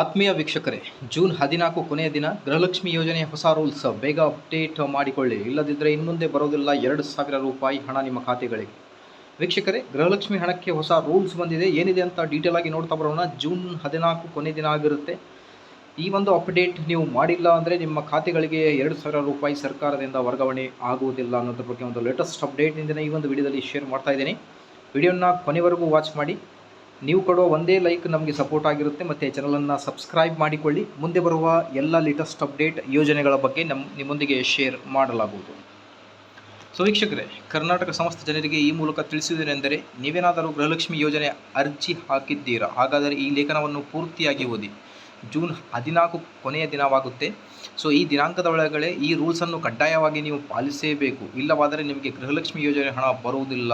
ಆತ್ಮೀಯ ವೀಕ್ಷಕರೇ, ಜೂನ್ ಹದಿನಾಲ್ಕು ಕೊನೆಯ ದಿನ ಗೃಹಲಕ್ಷ್ಮಿ ಯೋಜನೆಯ ಹೊಸ ರೂಲ್ಸ್, ಬೇಗ ಅಪ್ಡೇಟ್ ಮಾಡಿಕೊಳ್ಳಿ. ಇಲ್ಲದಿದ್ದರೆ ಇನ್ಮುಂದೆ ಬರೋದಿಲ್ಲ ಎರಡು ಸಾವಿರ ರೂಪಾಯಿ ಹಣ ನಿಮ್ಮ ಖಾತೆಗಳಿಗೆ. ವೀಕ್ಷಕರೇ, ಗೃಹಲಕ್ಷ್ಮಿ ಹಣಕ್ಕೆ ಹೊಸ ರೂಲ್ಸ್ ಬಂದಿದೆ. ಏನಿದೆ ಅಂತ ಡೀಟೇಲ್ ಆಗಿ ನೋಡ್ತಾ ಬರೋಣ. ಜೂನ್ ಹದಿನಾಲ್ಕು ಕೊನೆ ದಿನ ಆಗಿರುತ್ತೆ. ಈ ಒಂದು ಅಪ್ಡೇಟ್ ನೀವು ಮಾಡಿಲ್ಲ ಅಂದರೆ ನಿಮ್ಮ ಖಾತೆಗಳಿಗೆ ಎರಡು ಸಾವಿರ ರೂಪಾಯಿ ಸರ್ಕಾರದಿಂದ ವರ್ಗಾವಣೆ ಆಗುವುದಿಲ್ಲ ಅನ್ನೋದ್ರ ಬಗ್ಗೆ ಒಂದು ಲೇಟೆಸ್ಟ್ ಅಪ್ಡೇಟ್ನಿಂದ ಈ ಒಂದು ವಿಡಿಯೋದಲ್ಲಿ ಶೇರ್ ಮಾಡ್ತಾ ಇದ್ದೀನಿ. ವಿಡಿಯೋನ ಕೊನೆವರೆಗೂ ವಾಚ್ ಮಾಡಿ. ನೀವು ಕೊಡುವ ಒಂದೇ ಲೈಕ್ ನಮಗೆ ಸಪೋರ್ಟ್ ಆಗಿರುತ್ತೆ ಮತ್ತು ಚಾನಲನ್ನು ಸಬ್ಸ್ಕ್ರೈಬ್ ಮಾಡಿಕೊಳ್ಳಿ. ಮುಂದೆ ಬರುವ ಎಲ್ಲ ಲೇಟೆಸ್ಟ್ ಅಪ್ಡೇಟ್ ಯೋಜನೆಗಳ ಬಗ್ಗೆ ನಮ್ಮ ನಿಮ್ಮೊಂದಿಗೆ ಶೇರ್ ಮಾಡಲಾಗುವುದು. ಸೊ ವೀಕ್ಷಕರೇ, ಕರ್ನಾಟಕ ಸಮಸ್ತ ಜನರಿಗೆ ಈ ಮೂಲಕ ತಿಳಿಸುವುದೇನೆಂದರೆ, ನೀವೇನಾದರೂ ಗೃಹಲಕ್ಷ್ಮಿ ಯೋಜನೆ ಅರ್ಜಿ ಹಾಕಿದ್ದೀರಾ, ಹಾಗಾದರೆ ಈ ಲೇಖನವನ್ನು ಪೂರ್ತಿಯಾಗಿ ಓದಿ. ಜೂನ್ ಹದಿನಾಲ್ಕು ಕೊನೆಯ ದಿನವಾಗುತ್ತೆ. ಸೊ ಈ ದಿನಾಂಕದ ಒಳಗಡೆ ಈ ರೂಲ್ಸನ್ನು ಕಡ್ಡಾಯವಾಗಿ ನೀವು ಪಾಲಿಸಲೇಬೇಕು ಇಲ್ಲವಾದರೆ ನಿಮಗೆ ಗೃಹಲಕ್ಷ್ಮಿ ಯೋಜನೆ ಹಣ ಬರುವುದಿಲ್ಲ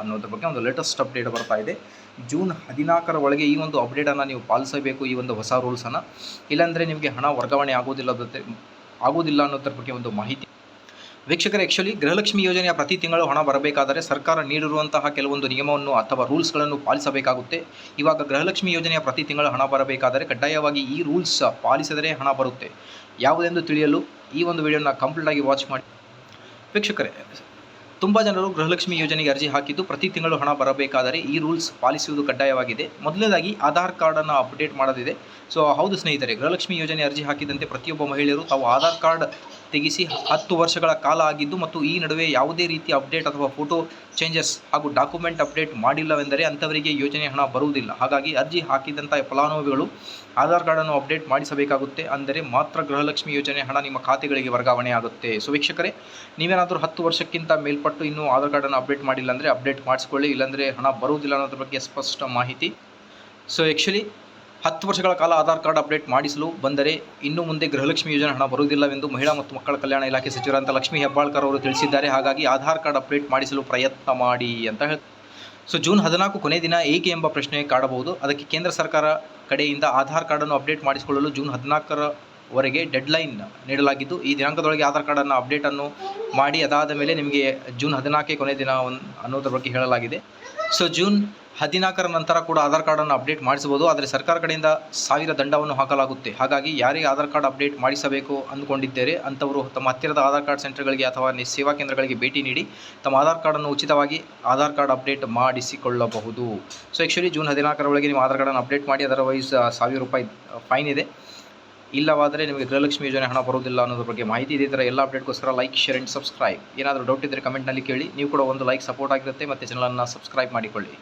ಅನ್ನೋದ್ರ ಬಗ್ಗೆ ಒಂದು ಲೇಟೆಸ್ಟ್ ಅಪ್ಡೇಟ್ ಬರ್ತಾ ಇದೆ. ಜೂನ್ ಹದಿನಾಲ್ಕರ ಒಳಗೆ ಈ ಒಂದು ಅಪ್ಡೇಟನ್ನು ನೀವು ಪಾಲಿಸಬೇಕು ಈ ಒಂದು ಹೊಸ ರೂಲ್ಸನ್ನು ಇಲ್ಲಾಂದರೆ ನಿಮಗೆ ಹಣ ವರ್ಗಾವಣೆ ಆಗೋದಿಲ್ಲ ಆಗೋದಿಲ್ಲ ಅನ್ನೋದ್ರ ಬಗ್ಗೆ ಒಂದು ಮಾಹಿತಿ ವೀಕ್ಷಕರೇ ಆ್ಯಕ್ಚುಲಿ ಗೃಹಲಕ್ಷ್ಮಿ ಯೋಜನೆಯ ಪ್ರತಿ ತಿಂಗಳು ಹಣ ಬರಬೇಕಾದರೆ ಸರ್ಕಾರ ನೀಡಿರುವಂತಹ ಕೆಲವೊಂದು ನಿಯಮವನ್ನು ಅಥವಾ ರೂಲ್ಸ್ಗಳನ್ನು ಪಾಲಿಸಬೇಕಾಗುತ್ತೆ. ಇವಾಗ ಗೃಹಲಕ್ಷ್ಮಿ ಯೋಜನೆಯ ಪ್ರತಿ ತಿಂಗಳು ಹಣ ಬರಬೇಕಾದರೆ ಕಡ್ಡಾಯವಾಗಿ ಈ ರೂಲ್ಸ್ ಪಾಲಿಸಿದರೆ ಹಣ ಬರುತ್ತೆ. ಯಾವುದೆಂದು ತಿಳಿಯಲು ಈ ಒಂದು ವಿಡಿಯೋನ ಕಂಪ್ಲೀಟಾಗಿ ವಾಚ್ ಮಾಡಿ. ವೀಕ್ಷಕರೇ, ತುಂಬ ಜನರು ಗೃಹಲಕ್ಷ್ಮಿ ಯೋಜನೆಗೆ ಅರ್ಜಿ ಹಾಕಿದ್ದು ಪ್ರತಿ ತಿಂಗಳು ಹಣ ಬರಬೇಕಾದರೆ ಈ ರೂಲ್ಸ್ ಪಾಲಿಸುವುದು ಕಡ್ಡಾಯವಾಗಿದೆ. ಮೊದಲನೇದಾಗಿ ಆಧಾರ್ ಕಾರ್ಡನ್ನು ಅಪ್ಡೇಟ್ ಮಾಡೋದಿದೆ. ಸೊ ಹೌದು ಸ್ನೇಹಿತರೆ, ಗೃಹಲಕ್ಷ್ಮಿ ಯೋಜನೆ ಅರ್ಜಿ ಹಾಕಿದಂತೆ ಪ್ರತಿಯೊಬ್ಬ ಮಹಿಳೆಯರು ತಾವು ಆಧಾರ್ ಕಾರ್ಡ್ ತೆಗೆಸಿ ಹತ್ತು ವರ್ಷಗಳ ಕಾಲ ಆಗಿದ್ದು ಮತ್ತು ಈ ನಡುವೆ ಯಾವುದೇ ರೀತಿಯ ಅಪ್ಡೇಟ್ ಅಥವಾ ಫೋಟೋ ಚೇಂಜಸ್ ಹಾಗೂ ಡಾಕ್ಯುಮೆಂಟ್ ಅಪ್ಡೇಟ್ ಮಾಡಿಲ್ಲವೆಂದರೆ ಅಂಥವರಿಗೆ ಯೋಜನೆ ಹಣ ಬರುವುದಿಲ್ಲ. ಹಾಗಾಗಿ ಅರ್ಜಿ ಹಾಕಿದಂಥ ಫಲಾನುಭವಿಗಳು ಆಧಾರ್ ಕಾರ್ಡನ್ನು ಅಪ್ಡೇಟ್ ಮಾಡಿಸಬೇಕಾಗುತ್ತೆ. ಅಂದರೆ ಮಾತ್ರ ಗೃಹಲಕ್ಷ್ಮಿ ಯೋಜನೆ ಹಣ ನಿಮ್ಮ ಖಾತೆಗಳಿಗೆ ವರ್ಗಾವಣೆ ಆಗುತ್ತೆ. ಸೊ ವೀಕ್ಷಕರೇ ನೀವೇನಾದರೂ ಹತ್ತು ವರ್ಷಕ್ಕಿಂತ ಮೇಲ್ಪಟ್ಟು ಇನ್ನೂ ಆಧಾರ್ ಕಾರ್ಡನ್ನು ಅಪ್ಡೇಟ್ ಮಾಡಿಲ್ಲ ಅಂದರೆ ಅಪ್ಡೇಟ್ ಮಾಡಿಸ್ಕೊಳ್ಳಿ. ಇಲ್ಲಾಂದರೆ ಹಣ ಬರುವುದಿಲ್ಲ ಅನ್ನೋದ್ರ ಬಗ್ಗೆ ಸ್ಪಷ್ಟ ಮಾಹಿತಿ. ಸೊ ಆ್ಯಕ್ಚುಲಿ ಹತ್ತು ವರ್ಷಗಳ ಕಾಲ ಆಧಾರ್ ಕಾರ್ಡ್ ಅಪ್ಡೇಟ್ ಮಾಡಿಸಲು ಬಂದರೆ ಇನ್ನು ಮುಂದೆ ಗೃಹಲಕ್ಷ್ಮಿ ಯೋಜನೆ ಹಣ ಬರುವುದಿಲ್ಲವೆಂದು ಮಹಿಳಾ ಮತ್ತು ಮಕ್ಕಳ ಕಲ್ಯಾಣ ಇಲಾಖೆ ಸಚಿವರಂತ ಲಕ್ಷ್ಮಿ ಹೆಬ್ಬಾಳ್ಕರ್ ಅವರು ತಿಳಿಸಿದ್ದಾರೆ. ಹಾಗಾಗಿ ಆಧಾರ್ ಕಾರ್ಡ್ ಅಪ್ಡೇಟ್ ಮಾಡಿಸಲು ಪ್ರಯತ್ನ ಮಾಡಿ ಅಂತ ಹೇಳಿ ಸೊ, ಜೂನ್ ಹದಿನಾಲ್ಕು ಕೊನೆ ದಿನ ಏಕೆ ಎಂಬ ಪ್ರಶ್ನೆ ಕಾಡಬಹುದು. ಅದಕ್ಕೆ ಕೇಂದ್ರ ಸರ್ಕಾರ ಕಡೆಯಿಂದ ಆಧಾರ್ ಕಾರ್ಡನ್ನು ಅಪ್ಡೇಟ್ ಮಾಡಿಸಿಕೊಳ್ಳಲು ಜೂನ್ ಹದಿನಾಲ್ಕರವರೆಗೆ ಡೆಡ್ಲೈನ್ ನೀಡಲಾಗಿದ್ದು, ಈ ದಿನಾಂಕದೊಳಗೆ ಆಧಾರ್ ಕಾರ್ಡನ್ನು ಅಪ್ಡೇಟನ್ನು ಮಾಡಿ, ಅದಾದ ಮೇಲೆ ನಿಮಗೆ ಜೂನ್ ಹದಿನಾಲ್ಕೇ ಕೊನೆ ದಿನ ಅನ್ನೋದ್ರ ಬಗ್ಗೆ ಹೇಳಲಾಗಿದೆ. ಸೊ ಜೂನ್ ಹದಿನಾಲ್ಕರ ನಂತರ ಕೂಡ ಆಧಾರ್ ಕಾರ್ಡನ್ನು ಅಪ್ಡೇಟ್ ಮಾಡಿಸಬಹುದು. ಆದರೆ ಸರ್ಕಾರ ಕಡೆಯಿಂದ ಸಾವಿರ ದಂಡವನ್ನು ಹಾಕಲಾಗುತ್ತೆ. ಹಾಗಾಗಿ ಯಾರಿಗೆ ಆಧಾರ್ ಕಾರ್ಡ್ ಅಪ್ಡೇಟ್ ಮಾಡಿಸಬೇಕು ಅಂದುಕೊಂಡಿದ್ದೇವೆ ಅಂಥವರು ತಮ್ಮ ಹತ್ತಿರದ ಆಧಾರ್ ಕಾರ್ಡ್ ಸೆಂಟರ್ಗಳಿಗೆ ಅಥವಾ ಸೇವಾ ಕೇಂದ್ರಗಳಿಗೆ ಭೇಟಿ ನೀಡಿ, ತಮ್ಮ ಆಧಾರ್ ಕಾರ್ಡನ್ನು ಉಚಿತವಾಗಿ ಆಧಾರ್ ಕಾರ್ಡ್ ಅಪ್ಡೇಟ್ ಮಾಡಿಸಿಕೊಳ್ಳಬಹುದು. ಸೊ ಆ್ಯಕ್ಚುಲಿ ಜೂನ್ ಹದಿನಾಲ್ಕರ ಒಳಗೆ ನೀವು ಆಧಾರ್ ಕಾರ್ಡನ್ನು ಅಪ್ಡೇಟ್ ಮಾಡಿ, ಅದರ್ವೈಸ್ ಸಾವಿರ ರೂಪಾಯಿ ಫೈನ್ ಇದೆ. ಇಲ್ಲವಾದರೆ ನಿಮಗೆ ಗೃಹಲಕ್ಷ್ಮಿ ಯೋಜನೆ ಹಣ ಬರುವುದಿಲ್ಲ ಅನ್ನೋದ್ರ ಬಗ್ಗೆ ಮಾಹಿತಿ ಇದೇ ಥರ ಎಲ್ಲ ಅಪ್ಡೇಟ್ಗೋಸ್ಕರ ಲೈಕ್ ಶೇರ್ ಆ್ಯಂಡ್ ಸಬ್ಸ್ಕ್ರೈಬ್ ಏನಾದರೂ ಡೌಟ್ ಇದ್ದರೆ ಕಮೆಂಟ್ನಲ್ಲಿ ಕೇಳಿ. ನೀವು ಕೂಡ ಒಂದು ಲೈಕ್ ಸಪೋರ್ಟ್ ಆಗಿರುತ್ತೆ. ಮತ್ತು ಚಾನಲನ್ನು ಸಬ್ಸ್ಕ್ರೈಬ್ ಮಾಡಿಕೊಳ್ಳಿ.